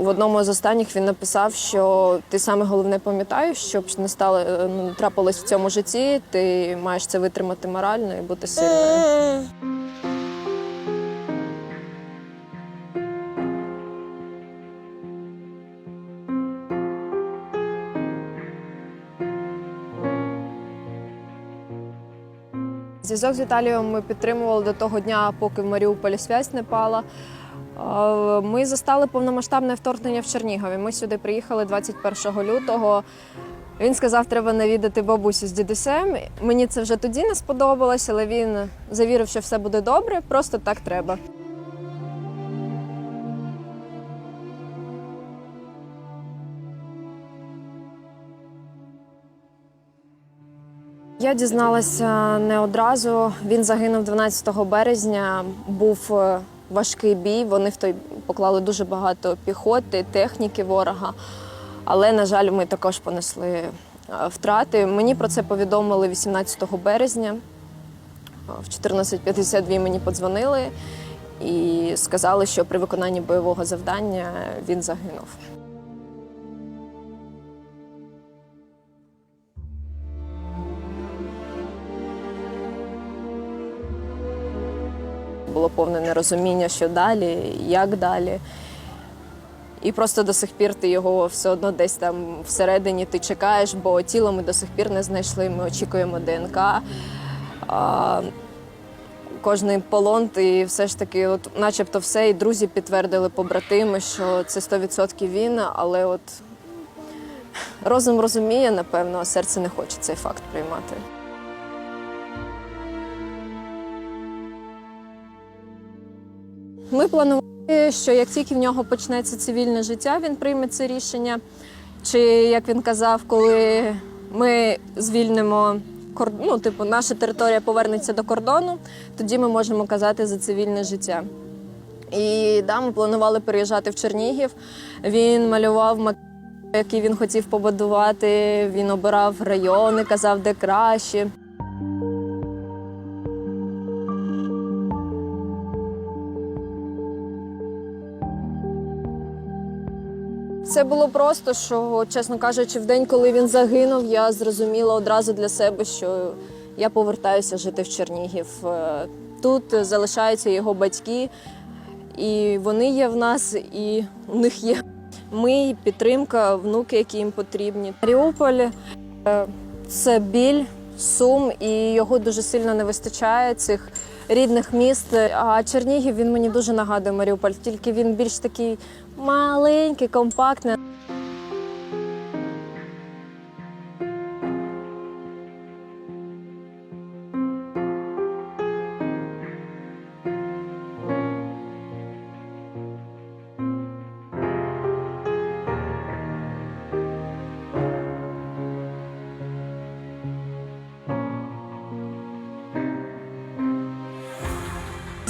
В одному з останніх він написав, що ти саме головне пам'ятаєш, щоб не стало е, ну, трапилось в цьому житті. Ти маєш це витримати морально і бути сильною. Зв'язок з Віталієм ми підтримували до того дня, поки в Маріуполі связь не пала. Е, Ми застали повномасштабне вторгнення в Чернігові. Ми сюди приїхали 21 лютого. Він сказав, треба навідати бабусю з дідусем. Мені це вже тоді не сподобалось, але він завірив, що все буде добре, просто так треба. Я дізналася не одразу. Він загинув 12 березня. Був е, важкий бій. Вони в той поклали дуже багато піхоти, техніки ворога. Але, на жаль, ми також понесли е, втрати. Мені про це повідомили 18 березня. Е, В 14.52 мені подзвонили і сказали, що при виконанні бойового завдання він загинув. Було повне нерозуміння, що далі, як далі. І просто до сих пір ти його все одно десь там всередині ти чекаєш, бо тіло ми до сих пір не знайшли. Ми очікуємо ДНК. А, кожний полон, ти все ж таки, от, начебто, все, і друзі підтвердили побратими, що це 100% він, але от розум розуміє, напевно, а серце не хоче цей факт приймати. Ми планували, що як тільки в нього почнеться цивільне життя, він прийме це рішення. Чи як він казав, коли ми звільнимо ну, типу, наша територія повернеться до кордону, тоді ми можемо казати за цивільне життя. І да, ми планували переїжджати в Чернігів. Він малював макет, який він хотів побудувати. Він обирав райони, казав, де краще. Це було просто, що, чесно кажучи, в день, коли він загинув, я зрозуміла одразу для себе, що я повертаюся жити в Чернігів. Е, Тут залишаються його батьки, і вони є в нас, і у них є ми, підтримка, внуки, які їм потрібні. Маріуполь е, це біль, сум, і його дуже сильно не вистачає цих рідних міст. А Чернігів він мені дуже нагадує Маріуполь, тільки він більш такий маленький, компактний.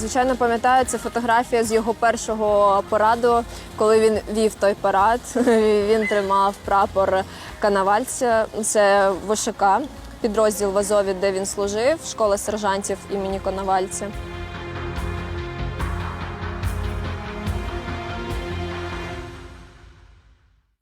Звичайно, пам'ятаю, це фотографія з його першого параду, коли він вів той парад. Він тримав прапор Канавальця. Це ВШК, підрозділ в Азові, де він служив, школа сержантів імені Коновальця.